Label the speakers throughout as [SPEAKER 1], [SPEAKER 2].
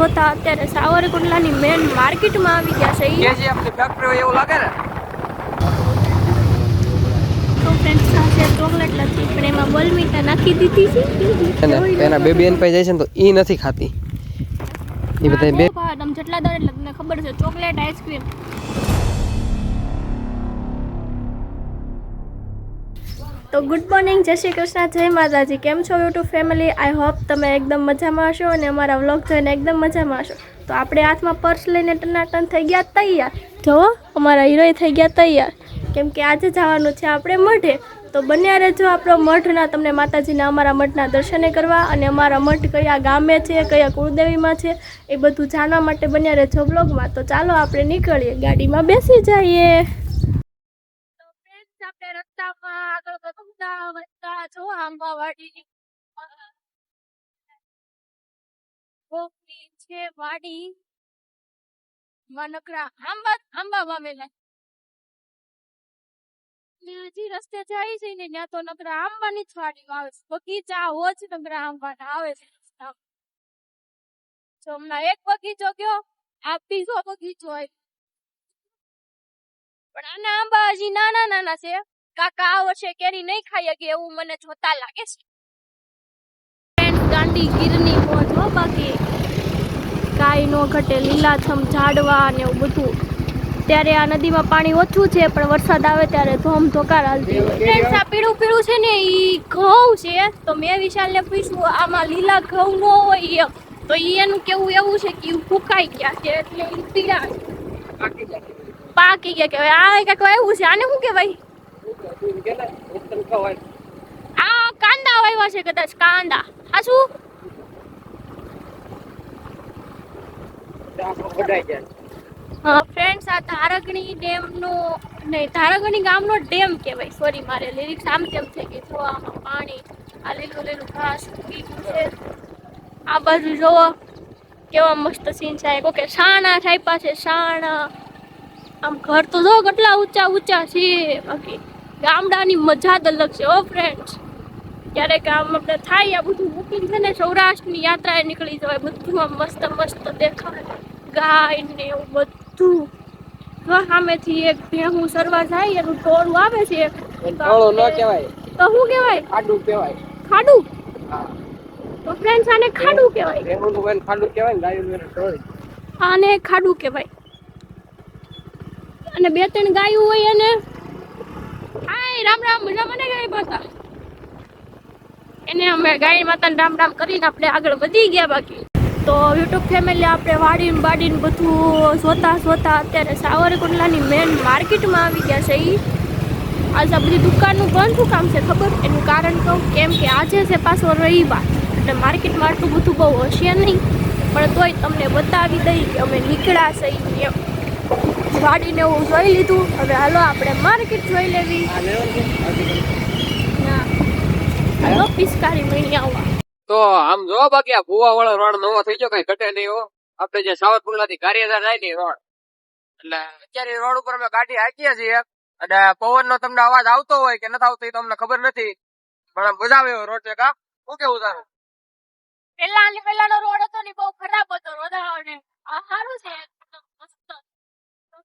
[SPEAKER 1] જોતા અત્યારે સાવરકુંડલાની મેન માર્કેટમાં આવી ગયા છે. ઈ
[SPEAKER 2] કેજીએફની ફેક્ટરી હોય એવું લાગે ને?
[SPEAKER 1] તો ફ્રેન્ડ્સ સાથે ચોકલેટ નથી પણ એમાં બોલમીટા નાખી દીધી છે.
[SPEAKER 2] એના બેબી એન પાસે જાય છે ને તો ઈ નથી ખાતી. એ બધા બે
[SPEAKER 1] જેટલા દો એટલે તમને ખબર છે ચોકલેટ આઈસ્ક્રીમ તો ગુડ મોર્નિંગ, જય શ્રી કૃષ્ણ, જય માતાજી. કેમ છો યુટ્યુબ ફેમિલી? આઈ હોપ તમે એકદમ મજામાં હશો અને અમારા વ્લોગ જોઈને એકદમ મજામાં હશો. તો આપણે હાથમાં પર્સ લઈને ટનાટન થઈ ગયા તૈયાર. જો, અમારા હીરોય થઈ ગયા તૈયાર. કેમ કે આજે જવાનું છે આપણે મઢે. તો બન્યા રહેજો આપણો મઠના તમને માતાજીના અમારા મઠના દર્શને કરવા. અને અમારા મઠ કયા ગામે છે, કયા કુળદેવીમાં છે, એ બધું જાણવા માટે બન્યા રહેજો બ્લોગમાં તો ચાલો આપણે નીકળીએ, ગાડીમાં બેસી જઈએ. રસ્તે જાય છે ને ત્યાં તો નકરા આંબાની જ વાડી આવે છે. બગીચા હોજ નકરા આંબાના આવે છે. જો હમણાં એક બગીચો ગયો, આ બીજો બગીચો પણ આના આંબા હજી નાના નાના છે. કાકા આ વર્ષે કેરી નહીં ખાઈ શકે એવું મને જોતા લાગે છે. દાંડી ગીરની મોજ હો બાકી. કાંઈ નો ઘટે લીલાછમ ઝાડવા ને એવું બધું. ત્યારે આ નદીમાં પાણી ઓછું છે પણ વરસાદ આવે ત્યારે ધોમ ધોકાર હાલતી હોય. ફ્રેન્ડ્સ આ પીળું પીળું છે ને ઈ ઘઉં છે. તો મેં વિશાલને પૂછ્યું આમાં લીલા ઘઉં ન હોય તો ઈ એનું કેવું એવું છે કે ઈ ફૂંકાઈ ગયા છે એટલે ઈ પીળા પાકી ગયા કહેવાય આ કંઈક એવું છે. આને શું કહેવાય? આ પાણી, આ લીલું લીલું ઘાસ છે. આ બાજુ જોવો, કેવા મસ્ત સીન છે. કોકે શાણા છાપ્યા છે, શાણા. આમ ઘર તો જો કેટલા ઊંચા ઊંચા છે, બાકી. ગામડાની મજા જ અલગ છે ઓ ફ્રેન્ડ્સ ક્યારેક આમ આપણે થાય આ બધું બુકિંગ છે ને સૌરાષ્ટ્રની યાત્રાએ નીકળી જવાય બધું આમ મસ્ત મસ્ત દેખાય. ગાય ને એવું બધું. જો સામેથી એક ભેહું સરવા જાય એનું ટોળું આવે છે.
[SPEAKER 2] ટોળું ન કહેવાય.
[SPEAKER 1] તો શું કહેવાય?
[SPEAKER 2] ખાડું કહેવાય.
[SPEAKER 1] ખાડું? તો ફ્રેન્ડ્સ આને ખાડું કહેવાય.
[SPEAKER 2] ભેહું ખાડું કહેવાય ગાયું
[SPEAKER 1] આને ખાડું કહેવાય. અને બે ત્રણ ગાયું હોય એને હાય રામ રામ મજામાં ને ગાય માતા એને અમે ગાય માતાને રામ રામ કરીને આપણે આગળ વધી ગયા બાકી. તો યુટ્યુબ ફેમિલી આપણે વાડીને બાડીને બધું જોતા જોતા અત્યારે સાવરકુંડલાની મેન માર્કેટમાં આવી ગયા છે ઈ. આજે આ બધી દુકાનનું બંધ શું કામ છે ખબર? એનું કારણ કહું કેમ કે આજે છે પાછો રવિવાર. એટલે માર્કેટમાં આટલું બધું બહુ હશે નહીં. પણ તોય તમને બતાવી દઈ કે અમે નીકળ્યા છે ઈ એમ. વાડીને એવું જોઈ લીધું. હવે હાલો આપણે માર્કેટ જોઈ લેવી. હાલો પિસ્કારી મહિને આવવા.
[SPEAKER 2] તો આમ જો બાકી આ ભૂવા વાળો રોડ નવો થઈ ગયો કઈ ઘટે નહીં હો. આપણે જે સાવરપુરલા થી કાર્યધાર જાય ને રોડ એટલે અત્યારે રોડ ઉપર અમે ગાડી હાકીએ છીએ. અને પવન નો તમને અવાજ આવતો હોય કે નથી આવતો એ તમને ખબર નથી. પણ મજા આવે એવો રોડ છે કા? શું કેવું તારું?
[SPEAKER 1] પેલા પેલાનો રોડ હતો ને બહુ ખરાબ હતો રોદાવાને આ સારું છે એકદમ મસ્ત લોકોને એવું કાંઈ નથી પાણીના ઢેલાની જેમ આવીને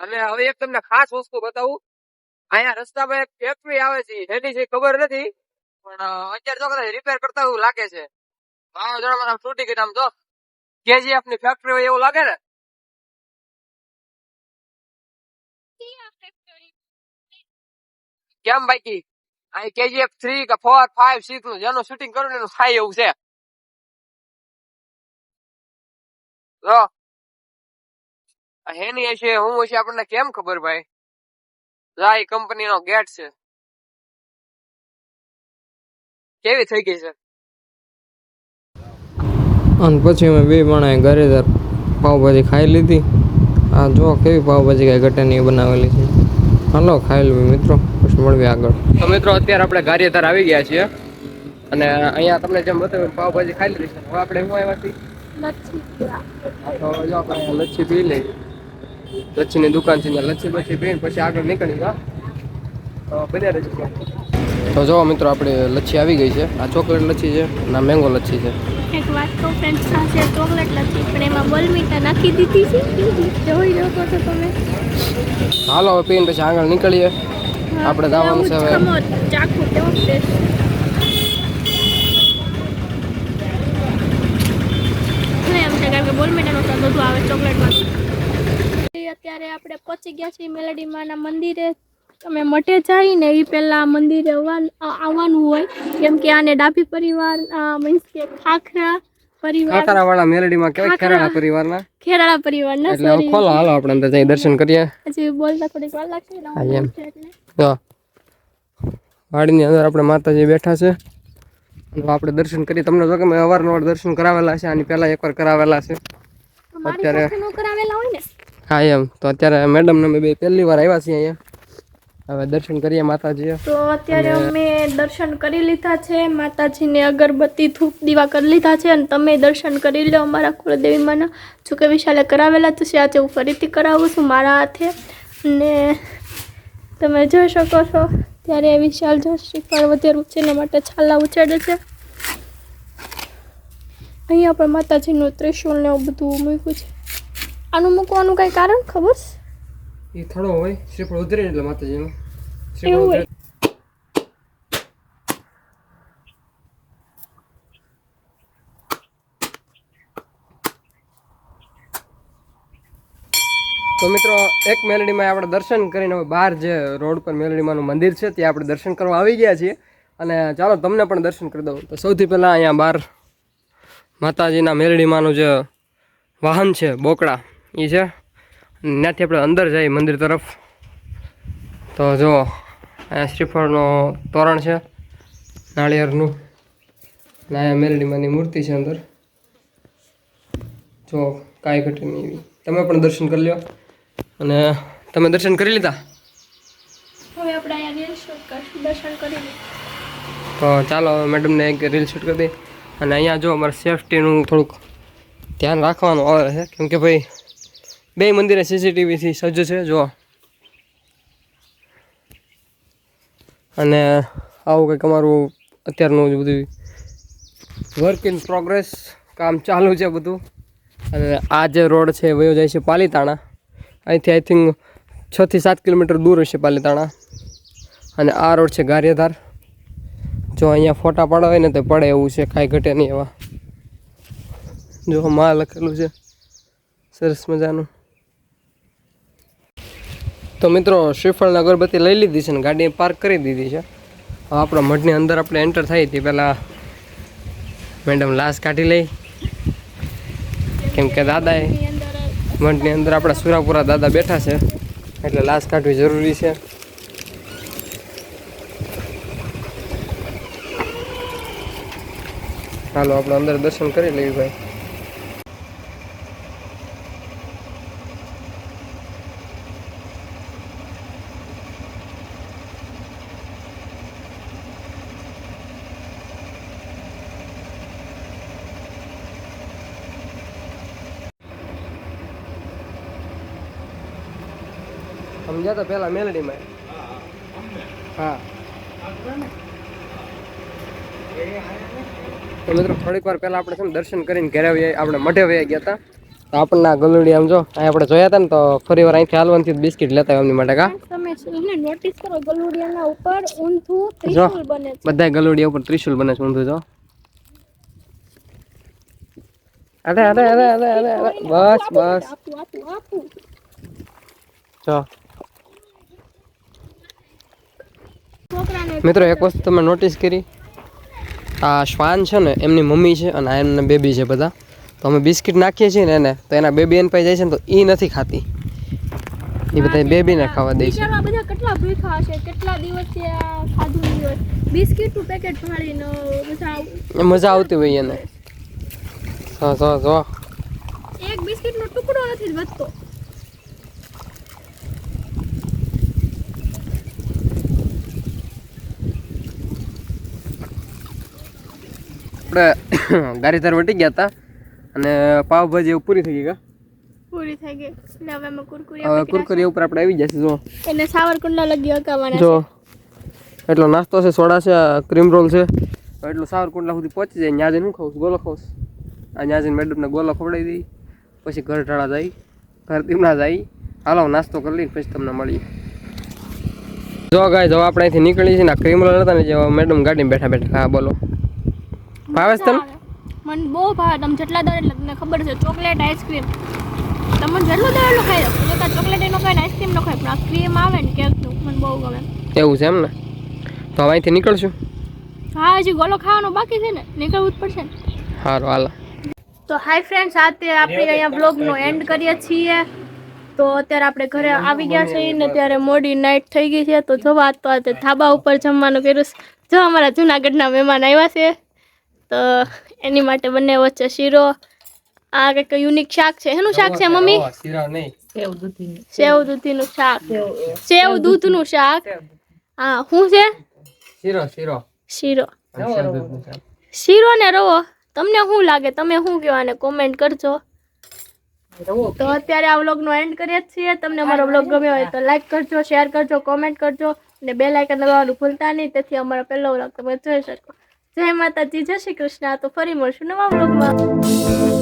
[SPEAKER 2] અને હવે એક તમને ખાસ વસ્તુ બતાવું. અહીંયા રસ્તામાં એક ફેક્ટરી આવે છે, એની છે ખબર નથી, પણ અત્યારે તો કદાચ રિપેર કરતા એવું લાગે છે. વાવાઝોડામાં આમ તૂટી ગઈ આમ જો કેજીએફની ફેક્ટરી હોય એવું લાગે ને? કેમ બાકી? અહીં કેજીએફ થ્રી કે ફોર ફાઈવ સિક્સનું, જેનું શૂટિંગ કરું એનું થાય એવું છે. જો હેની હશે હું હશે આપણને કેમ ખબર ભાઈ? લા એ કંપની નો ગેટ છે. કેવી થઈ ગઈ છે?
[SPEAKER 3] અને પછી અમે બે માણસે ઘરે પાવભાજી ખાઈ લીધી. આ જો કેવી પાવભાજી કાંઈ ઘટેની બનાવેલી છે. હાલો ખાઈ લઉં મિત્રો પછી મળવી આગળ.
[SPEAKER 2] તો મિત્રો અત્યારે આપણે ગારિયાધાર આવી ગયા છીએ. અને અહીંયા તમને જેમ બતાવ્યું પાવભાજી ખાઈ લીધી છે. હવે આપણે શું આવ્યા છીએ? તો જો આપણે લચ્છી પી લઈ લચ્છીની દુકાન છે લચ્છી બચ્છી પીને પછી આગળ નીકળી ગયા. તો બધા રહેજો તો જો મિત્રો આપણે લચ્છી આવી ગઈ છે. આ ચોકલેટ લચ્છી છે અને મેંગો લચ્છી છે.
[SPEAKER 1] એક વાત કહું ફ્રેન્ડ્સ આ છે ચોકલેટ લચ્છી પણ એમાં બોલમીટા નાખી દીધી છે. જોઈ શકો છો તમે.
[SPEAKER 2] હાલો હવે પીને પછી આગળ નીકળીએ. આપણે જવાનું છે હવે.
[SPEAKER 1] ચાખું કેવો ટેસ્ટ નહીં આવે ચોકલેટમાં અત્યારે આપણે પહોંચી ગયા છીએ મેલડી માના મંદિરે. તમે મઠે જઈને એ પહેલાં મંદિરે આવવાનું હોય. કેમ કે આને ડાભી પરિવાર મીન્સ કે ખાખરા પરિવાર
[SPEAKER 2] મેલડીમાં કેવાય? ખેરાળા પરિવારના?
[SPEAKER 1] ખેરાળા પરિવારના
[SPEAKER 2] એટલે ખોલો હાલો આપણે અંદર જઈ દર્શન કરીએ.
[SPEAKER 1] હજી બોલતા થોડીક વાર લાગશે એટલે
[SPEAKER 2] વાડીની અંદર આપણે માતાજી બેઠા છે. આપણે દર્શન કરી તમને જો કે મેં અવારનવાર દર્શન કરાવેલા છે આની પહેલા એકવાર કરાવેલા છે. અત્યારે-
[SPEAKER 1] નો ને?
[SPEAKER 2] હા એમ. તો અત્યારે મેડમ ને અમે બે પહેલી વાર આવ્યા છીએ અહીંયા. હવે દર્શન કરીએ માતાજી
[SPEAKER 1] તો અત્યારે અમે દર્શન કરી લીધા છે. માતાજીને અગરબત્તી ધૂપ દીવા કરી લીધા છે. અને તમે દર્શન કરી લો અમારા કુળદેવી માના. જો કે વિશાલે કરાવેલા જ છે. આજે હું ફરીથી કરાવું છું મારા હાથે. ને તમે જોઈ શકો છો. ત્યારે વિશાલ જોશી શ્રીફળ વધેરું એના માટે છાલા ઉછેડે છે. અહીંયા પણ માતાજીનું ત્રિશુલ ને એવું બધું મૂક્યું છે. આનું મૂકવાનું કઈ કારણ ખબર?
[SPEAKER 2] એ થોડો હોય શ્રીફળ ઉધરે એટલે માતાજીનું.
[SPEAKER 1] એવું
[SPEAKER 2] તો મિત્રો, એક મેલડીમાં આપણે દર્શન કરીને બહાર જે રોડ પર મેલડીમાંનું મંદિર છે, ત્યાં આપણે દર્શન કરવા આવી ગયા છીએ. અને ચાલો, તમને પણ દર્શન કરી દઉં. તો સૌથી પહેલાં અહીંયા બહાર માતાજીના મેલડીમાંનું જે વાહન છે, બોકડા, એ છે. ત્યાંથી આપણે અંદર જઈએ મંદિર તરફ. તો જો, અહીંયા શ્રીફળનો તોરણ છે, નાળિયેરનું. અને અહીંયા મેલડીમાંની મૂર્તિ છે અંદર. જો, કાંઈ ઘટે નહીં એવી. તમે પણ દર્શન કરી લ્યો. અને તમે દર્શન કરી લીધા?
[SPEAKER 1] હવે આપણે રીલ શૂટ દર્શન કરી
[SPEAKER 2] તો ચાલો મેડમને એક રીલ શૂટ કરી દઈ અને અહીંયા જો અમારે સેફટીનું થોડુંક ધ્યાન રાખવાનું આવે છે. કેમ કે ભાઈ બે મંદિરે સીસીટીવીથી સજ્જ છે જો અને આવું કંઈક અમારું અત્યારનું જ બધું વર્ક ઇન પ્રોગ્રેસ કામ ચાલુ છે બધું. અને આ જે રોડ છે વયો જાય છે પાલીતાણા. અહીંથી આઈ થિંક છથી સાત કિલોમીટર દૂર હશે પાલીતાણા. અને આ રોડ છે ગારિયાધાર. જો અહીંયા ફોટા પડાવે ને તો પડે એવું છે, કાંઈ ઘટે નહીં એવા. જો માં લખેલું છે, સરસ મજાનું. તો મિત્રો શ્રીફળ અગરબત્તી લઈ લીધી છે ને ગાડી પાર્ક કરી દીધી છે. આપણા મઢની અંદર આપણે એન્ટર થઈ હતી. પહેલાં મેડમ લાશ કાઢી લઈ. કેમ કે દાદાએ
[SPEAKER 1] એની અંદર
[SPEAKER 2] આપણા સુરાપુરા દાદા બેઠા છે. એટલે લાશ કાઢવી જરૂરી છે. ચાલો આપણે અંદર દર્શન કરી લઈએ ભાઈ. સમજ્યા તો પેલા મેલડીમાં હા. તો મિત્રો થોડીક વાર પહેલાં આપણે છે ને દર્શન કરીને ઘરે આવીએ આપણે મઢે વયા ગયા હતા. તો આપણને આ ગલુડી આમ જો અહીં આપણે જોયા હતા ને તો ફરી વાર અહીંથી હાલવાનથી બિસ્કિટ લેતા એમની માટે કા?
[SPEAKER 1] તમે એને નોટિસ કરો ગલુડિયાના ઉપર ઊંધું ત્રિશુલ બને છે.
[SPEAKER 2] બધા ગલુડિયા ઉપર ત્રિશુલ બને છે ઊંધું જો. અરે અરે અરે અરે અરે બસ બસ. જો. મિત્રો એક વસ્તુ તમે નોટિસ કરી. આ શ્વાન છે ને એમની મમ્મી છે અને આ એમને બેબી છે બધા. તો અમે બિસ્કિટ નાખીએ છીએ ને એને તો એના બેબી એન પાસે જાય છે ને તો એ નથી ખાતી. એ બધા બેબીને ખાવા દે છે.
[SPEAKER 1] બધા કેટલા ભૂખા હશે કેટલા દિવસથી આ ખાધું નહીં હોય બિસ્કિટનું પેકેટ ફાડીને
[SPEAKER 2] મજા મજા આવતી હોય એને. જો જો જો.
[SPEAKER 1] એક બિસ્કિટનો ટુકડો નથી વધતો.
[SPEAKER 2] આપણે ગારીધાર વટી ગયા હતા અને પાવભાજી એવું પૂરી થઈ ગઈ કા?
[SPEAKER 1] પૂરી થઈ ગઈ. હવે અમે કુરકુરી
[SPEAKER 2] હવે કુરકુરી ઉપર આપણે આવી જશે જો
[SPEAKER 1] એને સાવરકુંડલા લગી હકાવાના
[SPEAKER 2] જો. એટલો નાસ્તો છે સોડા છે ક્રીમ રોલ છે. એટલું સાવરકુંડલા સુધી પહોંચી જાય ત્યાં જઈને હું ખાઉં ગોલો ખાઉં આ ત્યાં જઈને મેડમને ગોલો ખવડાવી દઈ. પછી ઘર ટાળા જાય ઘર દીમડા જાય. હાલો નાસ્તો કરી લઈને પછી તમને મળીએ. જો ગાય જો આપણે અહીંથી નીકળી છે ને ક્રીમ રોલ હતા ને જે મેડમ ગાડીમાં બેઠા બેઠા હા બોલો. ભાવે છે
[SPEAKER 1] મને બહુ ભાવે તમે જેટલા દો એટલે તમને ખબર છે ચોકલેટ આઈસ્ક્રીમ. તમે જેટલું દો એટલું ખાઈ લો. જો ચોકલેટ એનો ખાય આઈસ્ક્રીમ નો ખાય પણ આ ક્રીમ આવે ને કેકનું મને બહુ ગમે.
[SPEAKER 2] એવું છે એમ ને? તો હવે અહીંથી નીકળશું?
[SPEAKER 1] હા હજી ગોલો ખાવાનો બાકી છે ને નીકળવું જ પડશે ને.
[SPEAKER 2] સારું હાલો.
[SPEAKER 1] તો હાય ફ્રેન્ડ્સ આજે આપણે અહીંયા બ્લોગનો એન્ડ કરીએ છીએ. તો અત્યારે આપણે ઘરે આવી ગયા છીએ ને ત્યારે મોડી નાઇટ થઈ ગઈ છે. તો જવા તો આજે ધાબા ઉપર જમવાનું કર્યું. જો અમારા જુનાગઢના મહેમાન આવ્યા છે. તો એની માટે બંને વચ્ચે શીરો. આ કંઈક યુનિક શાક છે. એનું શાક છે મમ્મી?
[SPEAKER 2] શીરા નહીં.
[SPEAKER 1] સેવ દૂધીનું શાક. સેવ દૂધનું શાક. હા શું છે?
[SPEAKER 2] શીરો શીરો.
[SPEAKER 1] શીરો.
[SPEAKER 2] શીરો
[SPEAKER 1] ને રવો. તમને શું લાગે? તમે શું કહો ને કોમેન્ટ કરજો. તો અત્યારે આ વ્લોગનો એન્ડ કરીએ જ છીએ. તમને અમારો વ્લોગ ગમ્યો હોય તો લાઈક કરજો શેર કરજો કોમેન્ટ કરજો. અને બે લાઇકન દબાવવાનું ભૂલતા નહીં. તેથી અમારો પહેલો વ્લોગ તમે જોઈ શકો. જય માતાજી જય શ્રી કૃષ્ણ. તો ફરી મળશું નવા વ્લોગમાં